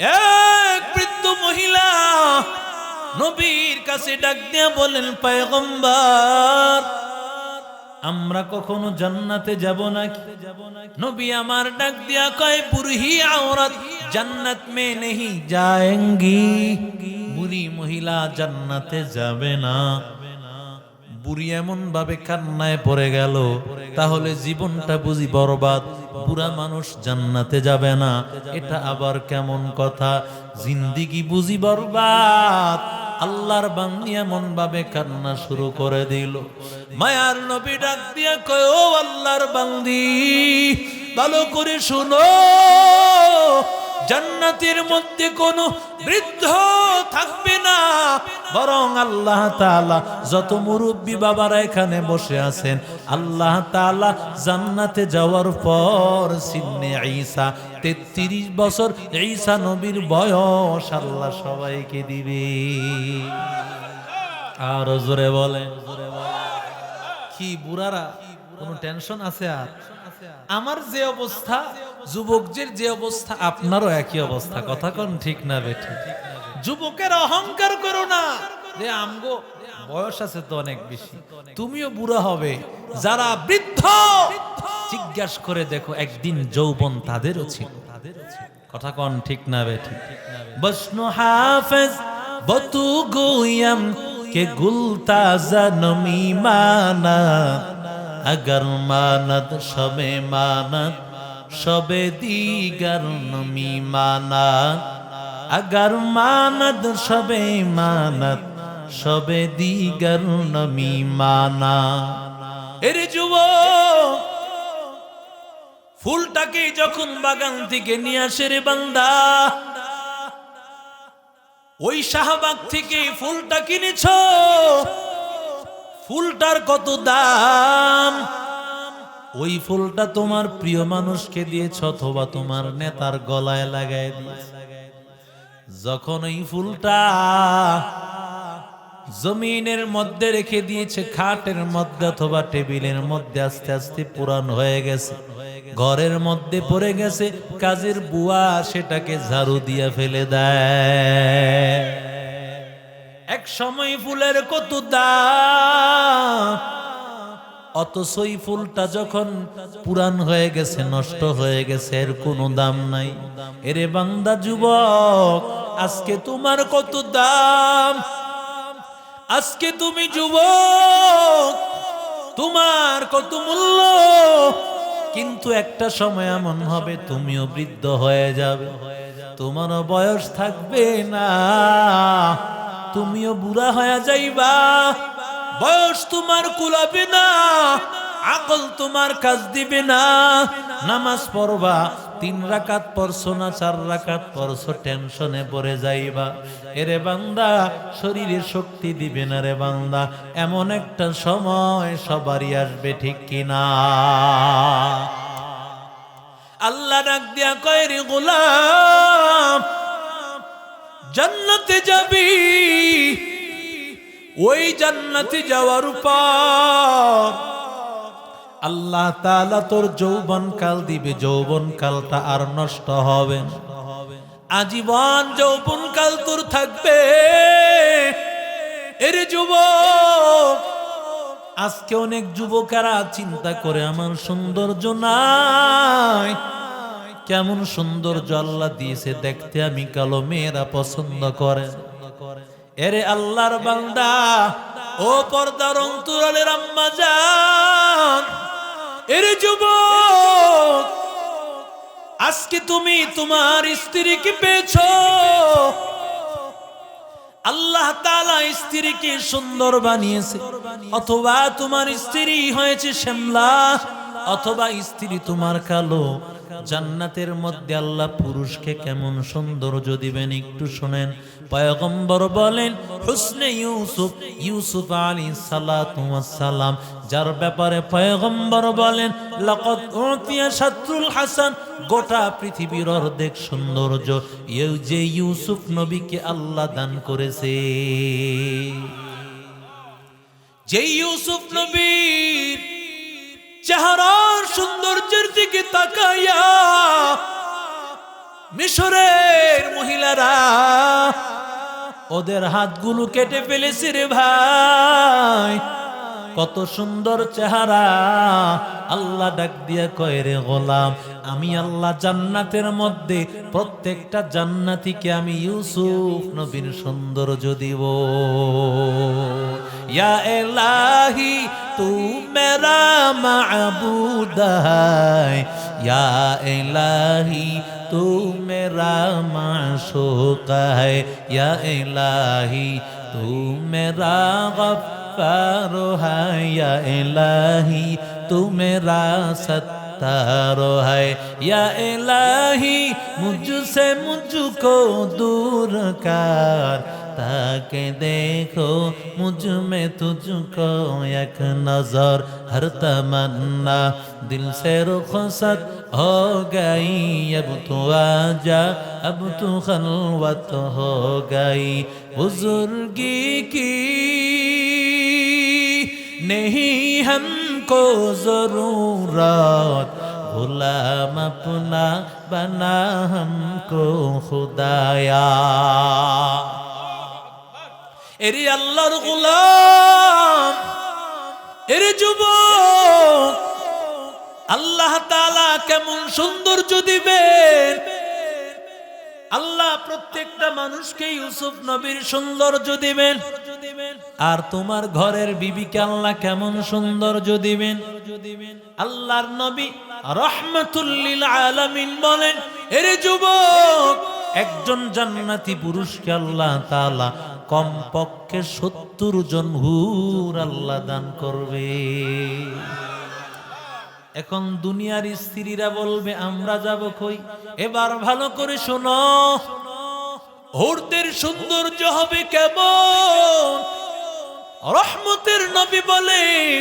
এক বৃদ্ধ মহিলা নবীর কাছে ডাক দিয়া বলেন, পয়গম্বর, আমরা কখনো জান্নাতে যাব নাকি? নবী আমার ডাক দিয়া কয় বুরহি আওরাত, জান্নাত মে নেহি যায়েঙ্গি। বুড়ি মহিলা জান্নাতে যাবে না। বুড়ি এমন ভাবে কান্নায় পড়ে গেল, তাহলে জীবনটা বুঝি বরবাদ, বুড়া মানুষ জান্নাতে যাবে না, এটা আবার কেমন কথা? জিন্দিগি বুঝি বরবাদ, আল্লাহর বান্দি এমন ভাবে কান্না শুরু করে দিল। মায়ার নবী ডাক দিয়া কয়, ও আল্লাহর বান্দি, ভালো করে শুনো। জান্নাতের মধ্যে কোনো বৃদ্ধ থাকবে না। বরং আল্লাহ তাআলা যত মুরব্বী বাবারা এখানে বসে আছেন, আল্লাহ তাআলা জান্নাতে যাওয়ার পর সিন্নে ঈসা, তেত্রিশ বছর ঈসা নবীর বয়স, আল্লাহ সবাইকে দিবে। আর জোরে বলে কি বুড়ারা, কোনো টেনশন আছে আর? আমার যে অবস্থা যুবকদের যে অবস্থা, আপনারও একই অবস্থা। কথা কন ঠিক না বেঠি। যুবকের অহংকার করো না। যে আমগো বয়স আছে তো অনেক বেশি। তুমিও বুড়া হবে। যারা বৃদ্ধ, জিজ্ঞাস করে দেখো, একদিন যৌবন তাদেরও ছিল। কথা কন ঠিক না বেঠি। বৈষ্ণু হাফেজ, বতু গোয়াম, কে গুলতাজা নমি মানা, আগর মানত সবে মানত। সবে দিগার নমি মানা আগার মানত, সবে মানত, সবে দিগার নমি মানা এর যুব ফুলটাকে যখন বাগান থেকে নিয়ে আসে রে বান্দা, ওই শাহবাগ থেকে ফুলটা কিনেছ? ফুলটার কত দাম? ওই ফুলটা তোমার প্রিয় মানুষকে দিয়েছ অথবা তোমার নেতার গলায় লাগাই দিয়েছ। যখন ওই ফুলটা জমিনের মধ্যে রেখে দিয়েছে, খাটের মধ্যে অথবা টেবিলের মধ্যে আস্তে আস্তে পুরান হয়ে গেছে, ঘরের মধ্যে পড়ে গেছে, কাজের বুয়া সেটাকে ঝাড়ু দিয়ে ফেলে দেয়। এক সময় ফুলের কত দাম অথচ ফুলটা যখন পুরান হয়ে গেছে, নষ্ট হয়ে গেছে, এর কোনো দাম নাই। এরে বান্দা যুবক, আজকে তোমার কত দাম? আজকে তুমি যুবক, তোমার কত মূল্য? কিন্তু একটা সময় এমন হবে, তুমিও বৃদ্ধ হয়ে যাবে। তোমারও বয়স থাকবে না, তুমিও বুড়া হয়ে যাইবা। বয়স তোমার কুলাবে না, আকল তোমার কাজ দিবে না। নামাজ পড়বা, তিন রাকাত পড়ছো না, চার রাকাত পড়ছো, টেনশনে পড়ে যাইবা। এরে বান্দা শরীরে শক্তি দিবে না রে বান্দা, এমন একটা সময় সবারই আসবে, ঠিক কিনা? আল্লাহ ডাক দিয়া কয় রে গোলাম, জান্নাতে যাবি? ওই জান্নাতে যাওয়ার পর আল্লাহ তালা তোর যৌবন কাল দিবে যৌবন কালটা আর নষ্ট হবে আজীবন যৌবন কাল তোর থাকবে। এর যুবক আজকে অনেক যুবকেরা চিন্তা করে আমার সৌন্দর্য নাই। কেমন সৌন্দর্য আল্লাহ দিয়েছে দেখতে আমি কালো মেয়েরা পছন্দ করে। এরে আল্লাহর বান্দা, ও পর্দার অন্তরালের আম্মা যান এরে যুবক, আজকে তুমি তোমার স্ত্রীকে পেয়েছ। আল্লাহ তাআলা স্ত্রীকে সুন্দর বানিয়েছে, অথবা তোমার স্ত্রী হয়েছে শ্যামলা। অথবা স্ত্রী তোমার কালো, জান্নাতের মধ্যে আল্লাহ পুরুষকে কেমন সৌন্দর্য দিবেন একটু শোনেন। পয়গম্বর বলেন, হুসনে ইউসুফ ইউসুফ আলী সালাম যার ব্যাপারে পয়গম্বর বলেন শাত্রুল হাসান, গোটা পৃথিবীর অর্ধেক সৌন্দর্য। ইউ যে ইউসুফ নবীকে আল্লাহ দান করেছে। যে ইউসুফ নবীর চেহারার সৌন্দর্যের দিকে তাকাইয়া মিশরের মহিলারা ওদের হাতগুলো কেটে ফেলেছে রে ভাই। কত সুন্দর চেহারা। আল্লাহ ডাক দিয়া কয়, রে গোলাম, আমি আল্লাহ জান্নাতের মধ্যে প্রত্যেকটা জান্নাতিকে আমি ইউসুফ নবীর যদি ও ইয়া এলাহি, তু মেরা মাবুদ ইয়া এলাহি, তু মেরা মাশোক ইয়া এলাহি, তু মেরা গফ गफ्फार है या इलाही तू मेरा सत्तार है या इलाही मुझसे मुझको दूर कर ताके देखो मुझमें तुझको एक नज़र हर तमन्ना दिल से रुखसत हो गई अब तो आजा अब तो खलवत हो गई बुजुर्गी की नहीं हमको जरूरत गुलाम अपना बना हमको खुदाया এরে আল্লাহর গোলাম এরে যুবক আল্লাহ তাআলা কেমন সৌন্দর্য প্রত্যেকটা মানুষকে ইউসুফ নবীর সৌন্দর্য দিবেন। আর তোমার ঘরের বিবিকে আল্লাহ কেমন সৌন্দর্য দিবেন? আল্লাহর নবী রহমতুল্লিল আলামিন বলেন, এরে যুবক, একজন জান্নাতি পুরুষকে আল্লাহ তাআলা কমপক্ষে সত্তর জন হুর আল্লাহ দান করবে। এখন দুনিয়ার স্ত্রীরা বলবে, আমরা যাব কই? এবার ভালো করে শোনো। হুরদের সৌন্দর্য হবে কেমন? রহমতের নবী বলেন,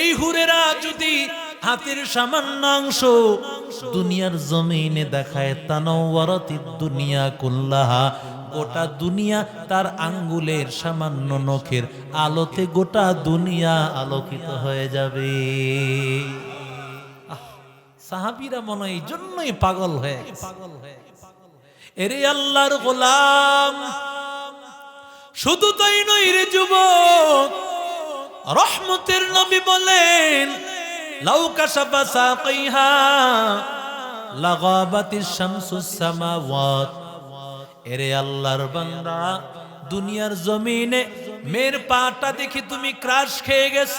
এই হুরেরা যদি হাতের সামান্য অংশ দুনিয়ার জমিনে দেখায়, তানওয়ারতি দুনিয়া কুল্লাহা, গোটা দুনিয়া তার আঙ্গুলের সামান্য নখের আলোতে গোটা দুনিয়া আলোকিত হয়ে যাবে। সাহাবীরা মনে এই জন্যই পাগল হয়ে পাগল হয়ে এরে আল্লাহর গোলাম। শুধু তাই নই রে যুবক, রহমতের নবী বলেন, লাউ কাশাফা সাকাইহা লাগাবাতিশ শামসুস সামাওয়াত। এরে আল্লাহর বান্দা, দুনিয়ার জমিনে মেয়ের পাটা দেখি তুমি ক্রাশ খেয়ে গেছ।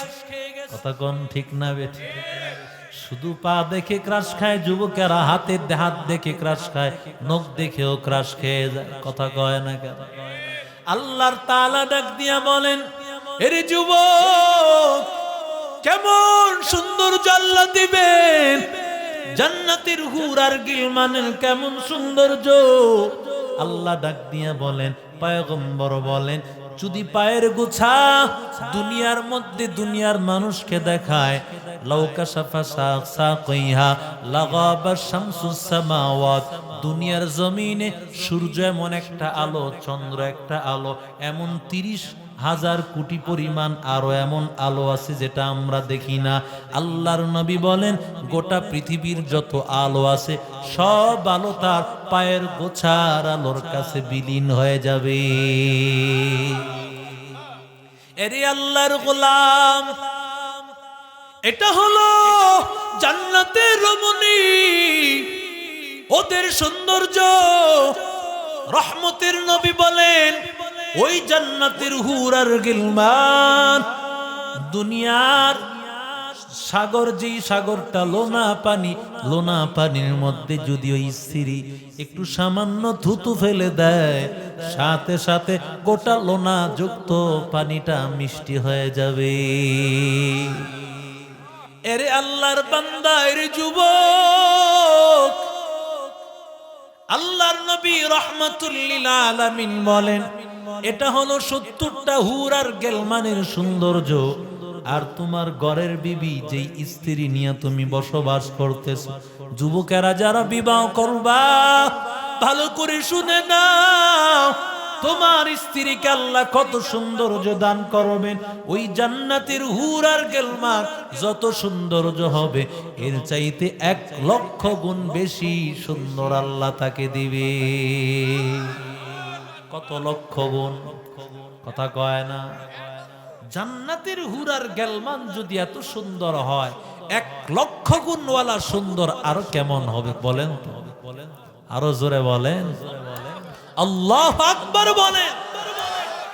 কথা কোন ঠিক না বেঠি শুধু পা দেখে ক্রাশ খায়, যুবকেরা হাতের হাত দেখে ক্রাশ খায়, নখ দেখেও ক্রাশ খেয়ে যায়, কথা কয় না কেন? আল্লাহর তালা ডাক দিয়া বলেন, এরে যুবক, কেমন সুন্দর জাল্লা দিবেন? জান্নাতের হুর আর গিলমানের কেমন সৌন্দর্য? আল্লাহ ডাক দিয়া বলেন, পয়গম্বর বলেন, যদি পায়ের গুছা দুনিয়ার মধ্যে দুনিয়ার মানুষকে দেখায় লৌকা সাফা সাক সাকইহা লাগাবা শামসুস সামাওয়াত। দুনিয়ার জমিনে সূর্য এমন একটা আলো, চন্দ্র একটা আলো, এমন তিরিশ হাজার কোটি পরিমাণ আরও এমন আলো আছে যেটা আমরা দেখি না। আল্লাহর নবী বলেন, গোটা পৃথিবীর যত আলো আছে, সব আলো তার পায়ের গোছার আলোর কাছে বিলীন হয়ে যাবে। এরে আল্লাহর গোলাম এটা হলো জান্নাতের রমণী। ওদের সৌন্দর্য রহমতের নবী বলেন, ওই জান্নাতের হুর আর গিলমান দুনিয়ার সাগর, যেই সাগরটা লোনা পানি, লোনা পানির মধ্যে যদি ওই স্ত্রী একটু সামান্য থুতু ফেলে দেয়, সাথে সাথে গোটা লোনা যুক্ত পানিটা মিষ্টি হয়ে যাবে। এরে আল্লাহর বান্দা এরে যুবক। আল্লাহর নবী রহমাতুল্লিল আলামিন বলেন, এটা হলো সত্তরটা হুর আর গেলমানের সৌন্দর্য। আর তোমার ঘরের বিবি যেই স্ত্রী নিয়ে তুমি বসবাস করতেছ, যুবকেরা যারা বিবাহ করবা, ভালো করে শুনে নাও। তোমার স্ত্রীকে আল্লাহ কত সৌন্দর্য দান করবেন? ওই জান্নাতের হুর আর গেলমার যত সৌন্দর্য হবে, এর চাইতে এক লক্ষ গুণ বেশি সুন্দর আল্লাহ তাকে দিবে। কত লক্ষ গুণ? কথা কয় না। জান্নাতের হুরার গেলমান যদি এত সুন্দর হয়, এক লক্ষ গুণওয়ালা সুন্দর আরও কেমন হবে বলেন তো? বলেন আরও জোরে বলেন। আল্লাহ আকবর বলেন।